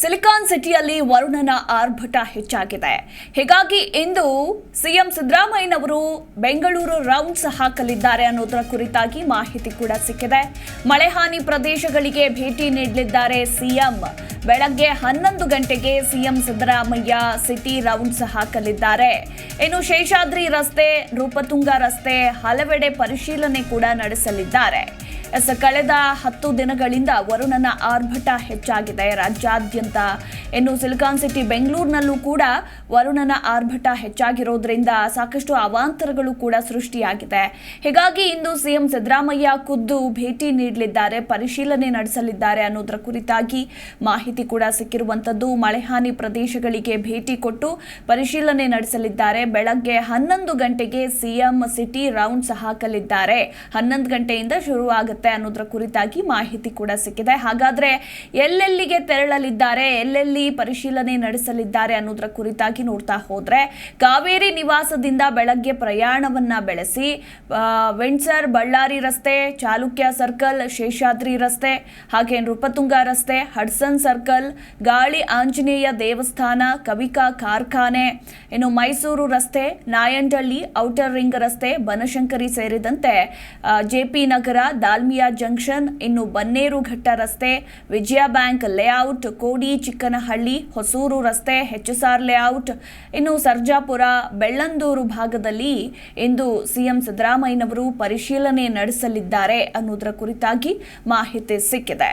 Silicon ಸಿಟಿಯಲ್ಲಿ ವರುಣನ ಆರ್ಭಟ ಹೆಚ್ಚಾಗಿದೆ. ಹೀಗಾಗಿ ಇಂದು ಸಿಎಂ ಸಿದ್ದರಾಮಯ್ಯನವರು ಬೆಂಗಳೂರು ರೌಂಡ್ಸ್ ಹಾಕಲಿದ್ದಾರೆ ಅನ್ನೋದರ ಕುರಿತಾಗಿ ಮಾಹಿತಿ ಕೂಡ ಸಿಕ್ಕಿದೆ. ಮಳೆ ಹಾನಿ ಪ್ರದೇಶಗಳಿಗೆ ಭೇಟಿ ನೀಡಲಿದ್ದಾರೆ ಸಿಎಂ. ಬೆಳಗ್ಗೆ ಹನ್ನೊಂದು ಗಂಟೆಗೆ ಸಿಎಂ ಸಿದ್ದರಾಮಯ್ಯ ಸಿಟಿ ರೌಂಡ್ಸ್ ಹಾಕಲಿದ್ದಾರೆ. ಇನ್ನು ಶೇಷಾದ್ರಿ ರಸ್ತೆ, ರೂಪತುಂಗ ರಸ್ತೆ ಹಲವೆಡೆ ಪರಿಶೀಲನೆ ಕೂಡ ನಡೆಸಲಿದ್ದಾರೆ. ಎಸ್, ಕಳೆದ ಹತ್ತು ದಿನಗಳಿಂದ ವರುಣನ ಆರ್ಭಟ ಹೆಚ್ಚಾಗಿದೆ. ರಾಜ್ಯಾದ್ಯಂತ ಇನ್ನು ಸಿಲಿಕಾನ್ ಸಿಟಿ ಬೆಂಗಳೂರಿನಲ್ಲೂ ಕೂಡ ವರುಣನ ಆರ್ಭಟ ಹೆಚ್ಚಾಗಿರೋದ್ರಿಂದ ಸಾಕಷ್ಟು ಅವಾಂತರಗಳು ಕೂಡ ಸೃಷ್ಟಿಯಾಗಿದೆ. ಹೀಗಾಗಿ ಇಂದು ಸಿಎಂ ಸಿದ್ದರಾಮಯ್ಯ ಖುದ್ದು ಭೇಟಿ ನೀಡಲಿದ್ದಾರೆ, ಪರಿಶೀಲನೆ ನಡೆಸಲಿದ್ದಾರೆ ಅನ್ನೋದರ ಕುರಿತಾಗಿ ಮಾಹಿತಿ ಕೂಡ ಸಿಕ್ಕಿರುವಂತದ್ದು ಮಳೆಹಾನಿ ಪ್ರದೇಶಗಳಿಗೆ ಭೇಟಿ ಕೊಟ್ಟು ಪರಿಶೀಲನೆ ನಡೆಸಲಿದ್ದಾರೆ. ಬೆಳಗ್ಗೆ ಹನ್ನೊಂದು ಗಂಟೆಗೆ ಸಿಎಂ ಸಿಟಿ ರೌಂಡ್ಸ್ ಹಾಕಲಿದ್ದಾರೆ. ಹನ್ನೊಂದು ಗಂಟೆಯಿಂದ ಶುರುವಾಗುತ್ತೆ. ಅನ್ನೋದರ ಕುರಿತಾಗಿ ಮಾಹಿತಿ ಕೂಡ ಸಿಕ್ಕಿದೆ. ಹಾಗಾದ್ರೆ ಎಲ್ಲೆಲ್ಲಿಗೆ ತೆರಳಲಿದ್ದಾರೆ, ಎಲ್ಲೆಲ್ಲಿ ಪರಿಶೀಲನೆ ನಡೆಸಲಿದ್ದಾರೆ ಅನ್ನೋದ್ರ ಕುರಿತಾಗಿ ನೋಡ್ತಾ ಹೋದ್ರೆ ಕಾವೇರಿ ನಿವಾಸದಿಂದ ಬೆಳಗ್ಗೆ ಪ್ರಯಾಣವನ್ನ ಬೆಳೆಸಿ ವೆಂಡ್ಸರ್ ಬಳ್ಳಾರಿ ರಸ್ತೆ, ಚಾಲುಕ್ಯ ಸರ್ಕಲ್, ಶೇಷಾದ್ರಿ ರಸ್ತೆ, ಹಾಗೆ ನೃಪತುಂಗ ರಸ್ತೆ, ಹಡ್ಸನ್ ಸರ್ಕಲ್, ಗಾಳಿ ಆಂಜನೇಯ ದೇವಸ್ಥಾನ, ಕವಿಕಾ ಕಾರ್ಖಾನೆ, ಇನ್ನು ಮೈಸೂರು ರಸ್ತೆ, ನಾಯಂಡಳ್ಳಿ ಔಟರ್ ರಿಂಗ್ ರಸ್ತೆ, ಬನಶಂಕರಿ ಸೇರಿದಂತೆ ಜೆಪಿ ನಗರ ದಾಲ್ಮಿಯಾ ಜಂಕ್ಷನ್, ಇನ್ನು ಬನ್ನೇರುಘಟ್ಟ ರಸ್ತೆ, ವಿಜಯ ಬ್ಯಾಂಕ್ ಲೇಔಟ್, ಕೋಡಿ ಚಿಕ್ಕನಹಳ್ಳಿ, ಹೊಸೂರು ರಸ್ತೆ ಹೆಚ್ಚುಸಾರ್ ಲೇಔಟ್, ಇನ್ನು ಸರ್ಜಾಪುರ, ಬೆಳ್ಳಂದೂರು ಭಾಗದಲ್ಲಿ ಇಂದು ಸಿಎಂ ಸಿದ್ದರಾಮಯ್ಯನವರು ಪರಿಶೀಲನೆ ನಡೆಸಲಿದ್ದಾರೆ ಅನ್ನೋದರ ಕುರಿತಾಗಿ ಮಾಹಿತಿ ಸಿಕ್ಕಿದೆ.